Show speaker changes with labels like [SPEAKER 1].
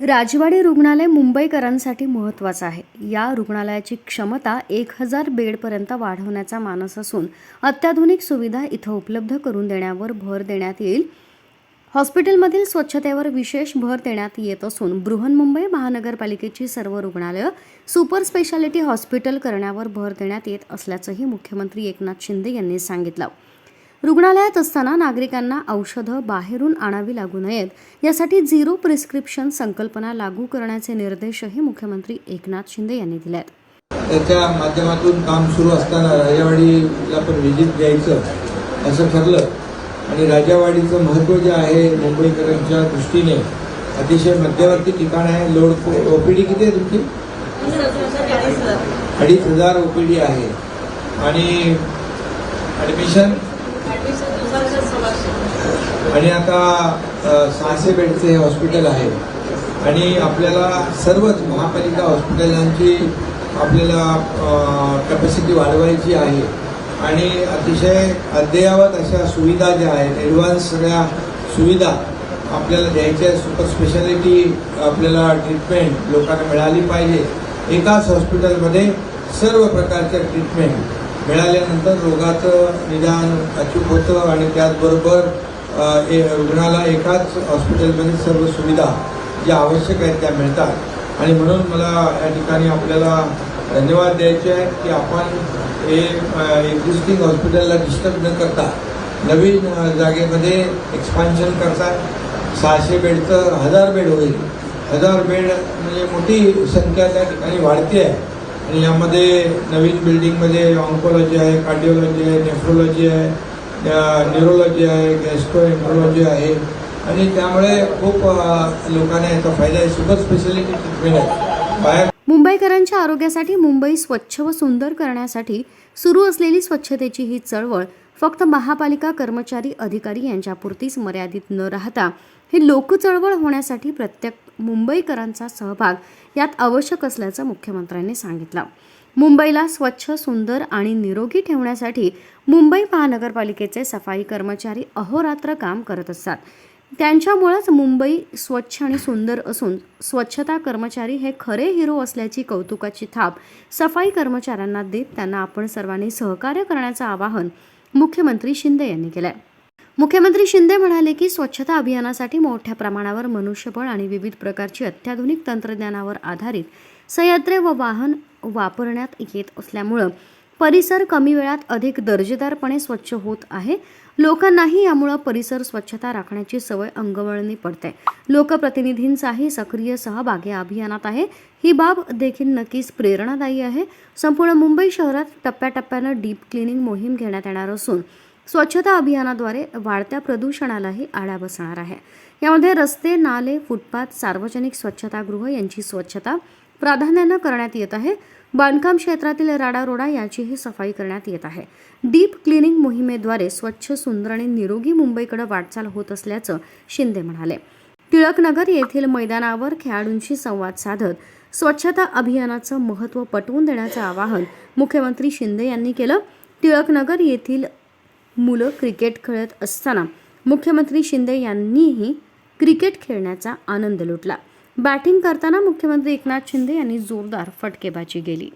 [SPEAKER 1] राजवाडी रुग्णालय मुंबईकरांसाठी महत्त्वाचं आहे. या रुग्णालयाची क्षमता एक हजार बेडपर्यंत वाढवण्याचा मानस असून अत्याधुनिक सुविधा इथं उपलब्ध करून देण्यावर भर देण्यात येईल. हॉस्पिटलमधील स्वच्छतेवर विशेष भर देण्यात येत असून बृहन्मुंबई महानगरपालिकेची सर्व रुग्णालयं सुपर स्पेशालिटी हॉस्पिटल करण्यावर भर देण्यात येत असल्याचंही मुख्यमंत्री एकनाथ शिंदे यांनी सांगितलं. रुग्णालयात असताना नागरिकांना औषधं बाहेरून आणावी लागू नयेत. यासाठी झिरो प्रिस्क्रिप्शन संकल्पना लागू करण्याचे निर्देशही मुख्यमंत्री एकनाथ शिंदे यांनी दिले आहेत
[SPEAKER 2] त्याच्या माध्यमातून काम सुरू असताना राजावाडीला पण व्हिजिट द्यायचं असं ठरलं. आणि राजावाडीचं महत्त्व जे आहे मुंबईकरांच्या दृष्टीने अतिशय मध्यवर्ती ठिकाण आहे. लोड ओपीडी किती आहे तुमची? अडीच हजार ओपीडी आहे. आणि ॲडमिशन आणि आता सहाशे बेडचे हे हॉस्पिटल आहे. आणि आपल्याला सर्वच महापालिका हॉस्पिटलांची आपल्याला कॅपॅसिटी वाढवायची आहे. आणि अतिशय अद्ययावत अशा सुविधा ज्या आहेत ॲडव्हान्स सगळ्या सुविधा आपल्याला द्यायच्या सुपर स्पेशालिटी आपल्याला ट्रीटमेंट लोकांना मिळाली पाहिजे. एकाच हॉस्पिटलमध्ये सर्व प्रकारच्या ट्रीटमेंट मिळाल्यानंतर रोगाचं निदान अचूक होतं आणि त्याचबरोबर ए- रुग्णाला एकाच हॉस्पिटलमध्ये सर्व सुविधा ज्या आवश्यक आहेत त्या मिळतात. आणि म्हणून मला या ठिकाणी आपल्याला धन्यवाद द्यायचे आहेत की आपण हे एक्झिस्टिंग हॉस्पिटलला डिस्टर्ब न करता नवीन जागेमध्ये एक्सपान्शन करतात सहाशे बेडचं हजार बेड होईल. हजार बेड म्हणजे मोठी संख्या त्या ठिकाणी वाढते आहे. आणि यामध्ये नवीन बिल्डिंगमध्ये ऑन्कोलॉजी आहे कार्डिओलॉजी आहे नेफ्रोलॉजी आहे न्यूरोलॉजी आहे गॅस्ट्रोएन्ट्रोलॉजी आहे. आणि त्यामुळे खूप लोकांना याचा फायदा आहे. सुपर स्पेशालिटी ट्रीटमेंट आहे. बाहेर
[SPEAKER 1] मुंबईकरांच्या आरोग्यासाठी मुंबई स्वच्छ व सुंदर करण्यासाठी सुरू असलेली स्वच्छतेची ही चळवळ फक्त महापालिका कर्मचारी अधिकारी यांच्यापुरतीच मर्यादित न राहता ही लोकचळवळ होण्यासाठी प्रत्येक मुंबईकरांचा सहभाग यात आवश्यक असल्याचं मुख्यमंत्र्यांनी सांगितलं. मुंबईला स्वच्छ सुंदर आणि निरोगी ठेवण्यासाठी मुंबई महानगरपालिकेचे सफाई कर्मचारी अहोरात्र काम करत असतात. त्यांच्यामुळेच मुंबई स्वच्छ आणि सुंदर असून स्वच्छता कर्मचारी हे खरे हिरो असल्याची कौतुकाची थाप सफाई कर्मचाऱ्यांना देत त्यांना आपण सर्वांनी सहकार्य करण्याचं आवाहन मुख्यमंत्री शिंदे यांनी केलं मुख्यमंत्री शिंदे म्हणाले की स्वच्छता अभियानासाठी मोठ्या प्रमाणावर मनुष्यबळ आणि विविध प्रकारची अत्याधुनिक तंत्रज्ञानावर आधारित संयंत्रे व वाहन वापरण्यात येत असल्यामुळं परिसर कमी वेळात अधिक दर्जेदारपणे स्वच्छ होत आहे. लोकांनाही यामुळं परिसर स्वच्छता राखण्याची सवय अंगवळणी पडते. लोकप्रतिनिधींचाही सक्रिय सहभाग या अभियानात आहे. ही बाब देखील नक्कीच प्रेरणादायी आहे. संपूर्ण मुंबई शहरात टप्प्याटप्प्यानं डीप क्लिनिंग मोहीम घेण्यात येणार असून स्वच्छता अभियानाद्वारे वाढत्या प्रदूषणालाही आळा बसणार आहे. यामध्ये रस्ते नाले फुटपाथ सार्वजनिक स्वच्छतागृह यांची स्वच्छता प्राधान्यानं करण्यात येत आहे. बांधकाम क्षेत्रातील राडारोडा याचीही सफाई करण्यात येत आहे. डीप क्लिनिंग मोहिमेद्वारे स्वच्छ सुंदर आणि निरोगी मुंबईकडे वाटचाल होत असल्याचं शिंदे म्हणाले. टिळकनगर येथील मैदानावर खेळाडूंशी संवाद साधत स्वच्छता अभियानाचं महत्त्व पटवून देण्याचं आवाहन मुख्यमंत्री शिंदे यांनी केलं. टिळकनगर येथील मुलं क्रिकेट खेळत असताना मुख्यमंत्री शिंदे यांनीही क्रिकेट खेळण्याचा आनंद लुटला. बॅटिंग करताना मुख्यमंत्री एकनाथ शिंदे यांनी जोरदार फटकेबाजी केली.